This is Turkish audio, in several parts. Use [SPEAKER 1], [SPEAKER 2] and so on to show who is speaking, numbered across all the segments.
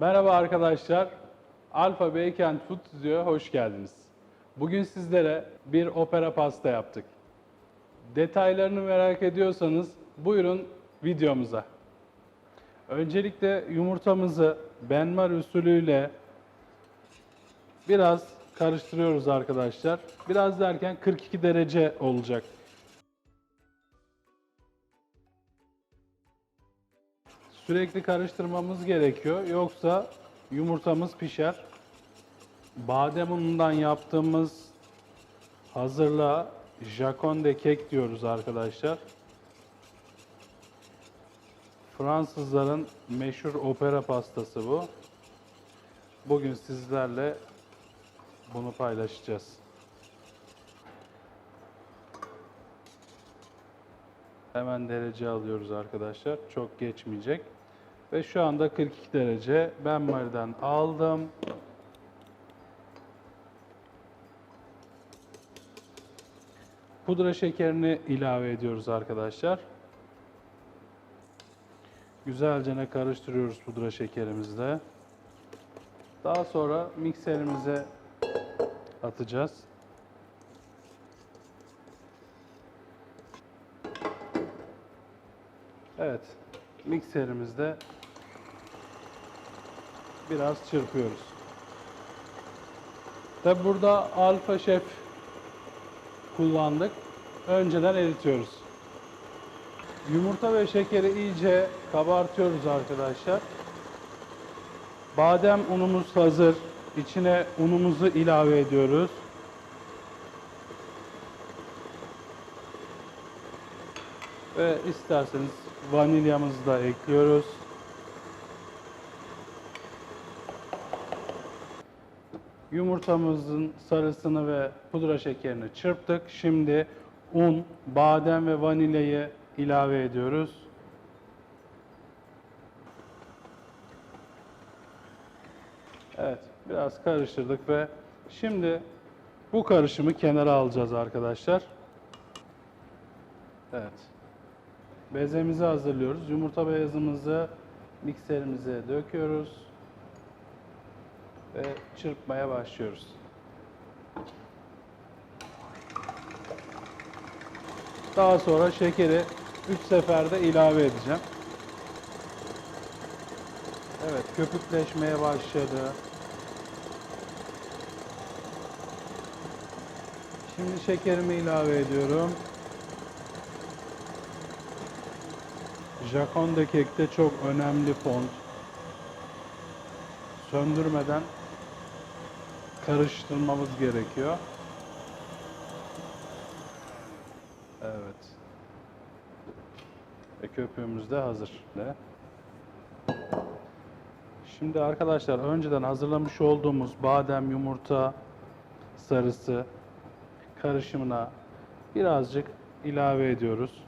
[SPEAKER 1] Merhaba arkadaşlar. Alfa Beykent Food Stüdyo'ya hoş geldiniz. Bugün sizlere bir opera pasta yaptık. Detaylarını merak ediyorsanız buyurun videomuza. Öncelikle yumurtamızı benmar usulüyle biraz karıştırıyoruz arkadaşlar. Biraz derken 42 derece olacak. Sürekli karıştırmamız gerekiyor. Yoksa yumurtamız pişer. Badem unundan yaptığımız hazırlığa jaconde kek diyoruz arkadaşlar. Fransızların meşhur opera pastası bu. Bugün sizlerle bunu paylaşacağız. Hemen derece alıyoruz arkadaşlar. Çok geçmeyecek. Ve şu anda 42 derece. Ben mariden aldım. Pudra şekerini ilave ediyoruz arkadaşlar. Güzelce ne karıştırıyoruz pudra şekerimizle. Daha sonra mikserimize atacağız. Evet, mikserimizde biraz çırpıyoruz. Tabi burada alfa şef kullandık. Önceden eritiyoruz. Yumurta ve şekeri iyice kabartıyoruz arkadaşlar. Badem unumuz hazır. İçine unumuzu ilave ediyoruz. Ve isterseniz vanilyamızı da ekliyoruz. Yumurtamızın sarısını ve pudra şekerini çırptık. Şimdi un, badem ve vanilyayı ilave ediyoruz. Evet, biraz karıştırdık ve şimdi bu karışımı kenara alacağız arkadaşlar. Evet. Bezemizi hazırlıyoruz. Yumurta beyazımızı mikserimize döküyoruz ve çırpmaya başlıyoruz. Daha sonra şekeri 3 seferde ilave edeceğim. Evet, köpükleşmeye başladı. Şimdi şekerimi ilave ediyorum. Jaconde kekte çok önemli font. Söndürmeden karıştırmamız gerekiyor. Evet. Ve köpüğümüz de hazır. Şimdi arkadaşlar önceden hazırlamış olduğumuz badem, yumurta sarısı karışımına birazcık ilave ediyoruz.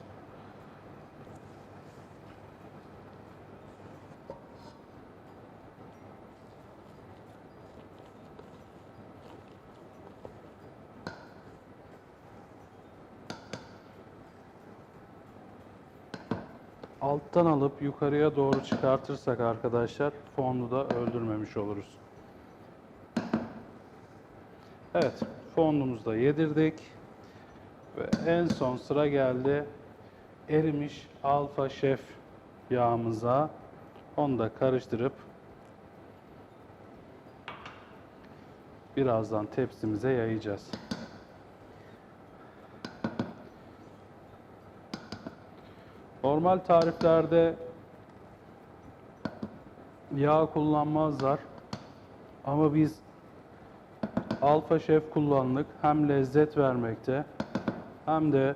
[SPEAKER 1] Alttan alıp yukarıya doğru çıkartırsak arkadaşlar fonu da öldürmemiş oluruz. Evet fondumuzu da yedirdik. Ve en son sıra geldi erimiş alfa şef yağımıza. Onu da karıştırıp birazdan tepsimize yayacağız. Normal tariflerde yağ kullanmazlar. Ama biz Alfa Şef kullandık. Hem lezzet vermekte hem de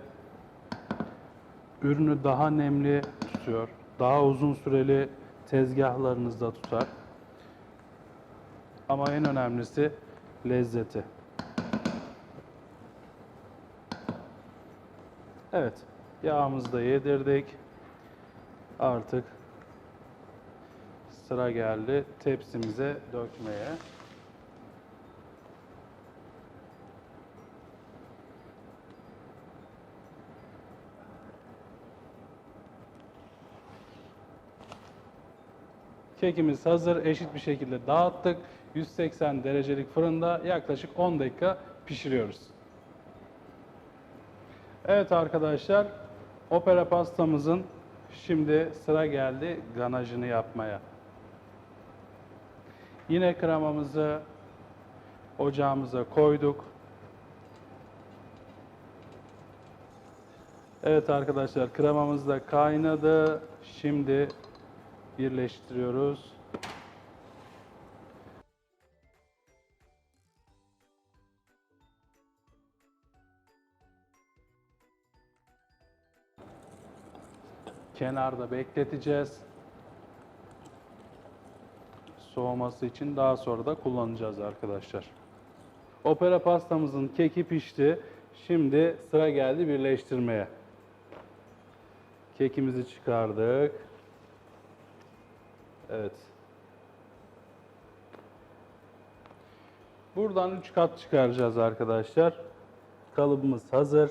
[SPEAKER 1] ürünü daha nemli tutuyor. Daha uzun süreli tezgahlarınızda tutar. Ama en önemlisi lezzeti. Evet. Yağımızı da yedirdik. Artık sıra geldi tepsimize dökmeye. Kekimiz hazır. Eşit bir şekilde dağıttık. 180 derecelik fırında yaklaşık 10 dakika pişiriyoruz. Evet arkadaşlar, opera pastamızın şimdi sıra geldi ganajını yapmaya. Yine kremamızı ocağımıza koyduk. Evet arkadaşlar, kremamız da kaynadı. Şimdi birleştiriyoruz. Kenarda bekleteceğiz. Soğuması için daha sonra da kullanacağız arkadaşlar. Opera pastamızın keki pişti. Şimdi sıra geldi birleştirmeye. Kekimizi çıkardık. Evet. Buradan 3 kat çıkaracağız arkadaşlar. Kalıbımız hazır.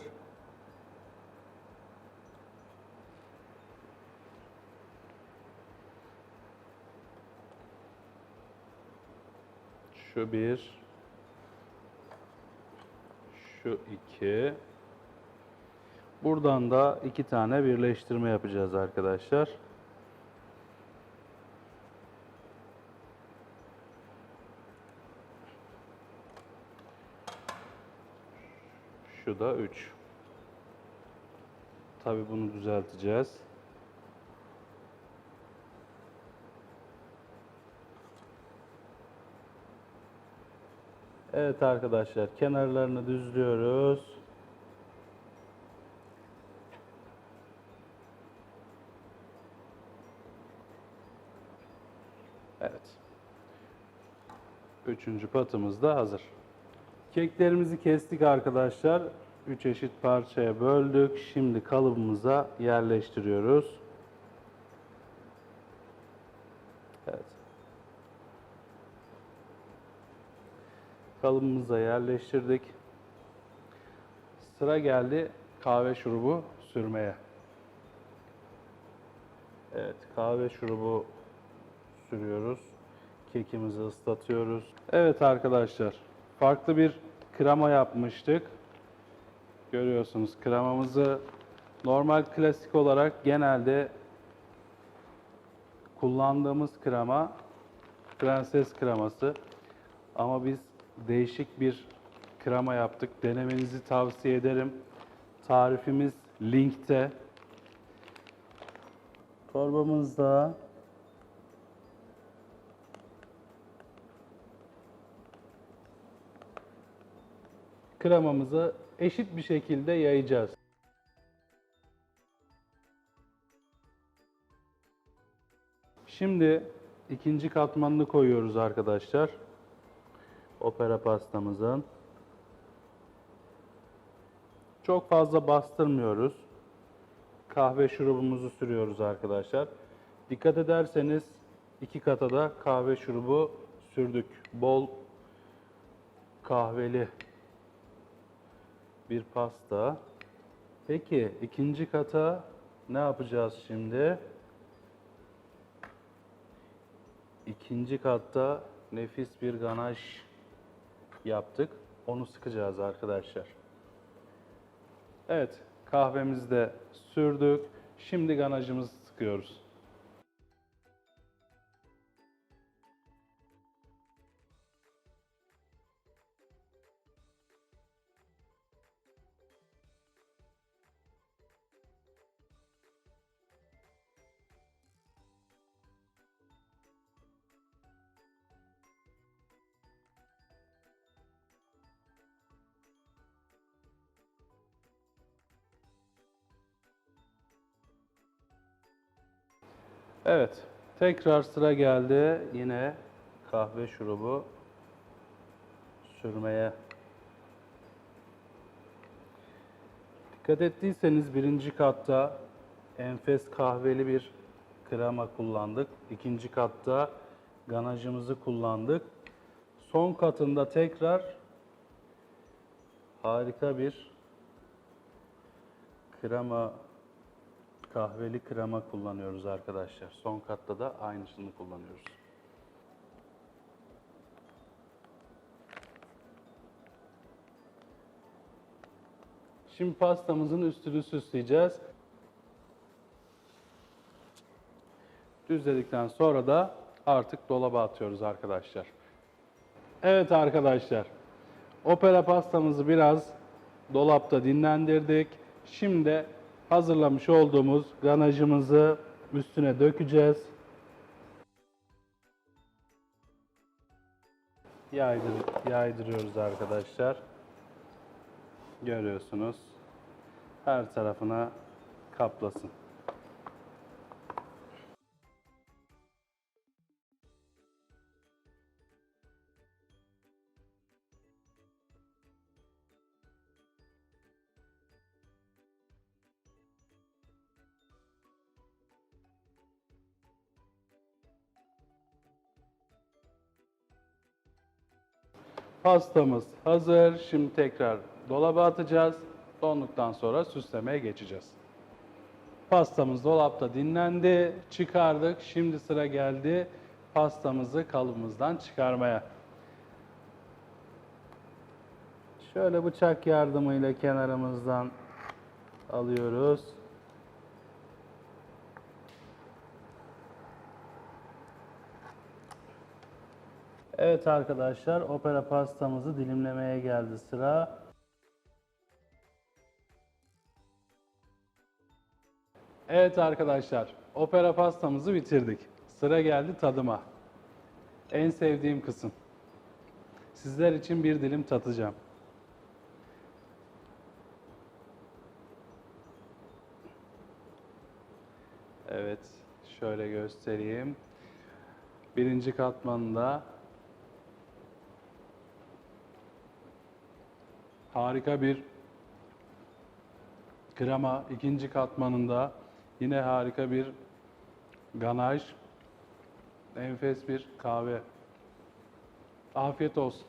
[SPEAKER 1] Şu bir. Şu iki. Buradan da iki tane birleştirme yapacağız arkadaşlar. Şu da 3. Tabi bunu düzelteceğiz. Evet arkadaşlar kenarlarını düzlüyoruz. Evet. Üçüncü patımız da hazır. Keklerimizi kestik arkadaşlar. Üç eşit parçaya böldük. Şimdi kalıbımıza yerleştiriyoruz. Kalıbımıza yerleştirdik. Sıra geldi kahve şurubu sürmeye. Evet, kahve şurubu sürüyoruz. Kekimizi ıslatıyoruz. Evet arkadaşlar, farklı bir krema yapmıştık. Görüyorsunuz kremamızı normal klasik olarak genelde kullandığımız krema prenses kreması. Ama biz değişik bir krema yaptık. Denemenizi tavsiye ederim. Tarifimiz linkte. Torbamızda kremamızı eşit bir şekilde yayacağız. Şimdi ikinci katmanını koyuyoruz arkadaşlar. Opera pastamızın. Çok fazla bastırmıyoruz. Kahve şurubumuzu sürüyoruz arkadaşlar. Dikkat ederseniz iki kata da kahve şurubu sürdük. Bol kahveli bir pasta. Peki ikinci kata ne yapacağız şimdi? İkinci katta nefis bir ganaj yaptık. Onu sıkacağız arkadaşlar. Evet, kahvemizi de sürdük. Şimdi ganajımızı sıkıyoruz. Evet, tekrar sıra geldi yine kahve şurubu sürmeye. Dikkat ettiyseniz birinci katta enfes kahveli bir krema kullandık. İkinci katta ganajımızı kullandık. Son katında tekrar harika bir krema kahveli krema kullanıyoruz arkadaşlar. Son katta da aynısını kullanıyoruz. Şimdi pastamızın üstünü süsleyeceğiz. Düzledikten sonra da artık dolaba atıyoruz arkadaşlar. Evet arkadaşlar. Opera pastamızı biraz dolapta dinlendirdik. Şimdi hazırlamış olduğumuz ganajımızı üstüne dökeceğiz. Yaydır, yaydırıyoruz arkadaşlar. Görüyorsunuz. Her tarafına kaplasın. Pastamız hazır. Şimdi tekrar dolaba atacağız. Donduktan sonra süslemeye geçeceğiz. Pastamız dolapta dinlendi. Çıkardık. Şimdi sıra geldi pastamızı kalıbımızdan çıkarmaya. Şöyle bıçak yardımıyla kenarımızdan alıyoruz. Evet arkadaşlar, opera pastamızı dilimlemeye geldi sıra. Evet arkadaşlar, opera pastamızı bitirdik. Sıra geldi tadıma. En sevdiğim kısım. Sizler için bir dilim tatacağım. Evet, şöyle göstereyim. Birinci katmanında harika bir krema. ikinci katmanında yine harika bir ganaj. Enfes bir kahve. Afiyet olsun.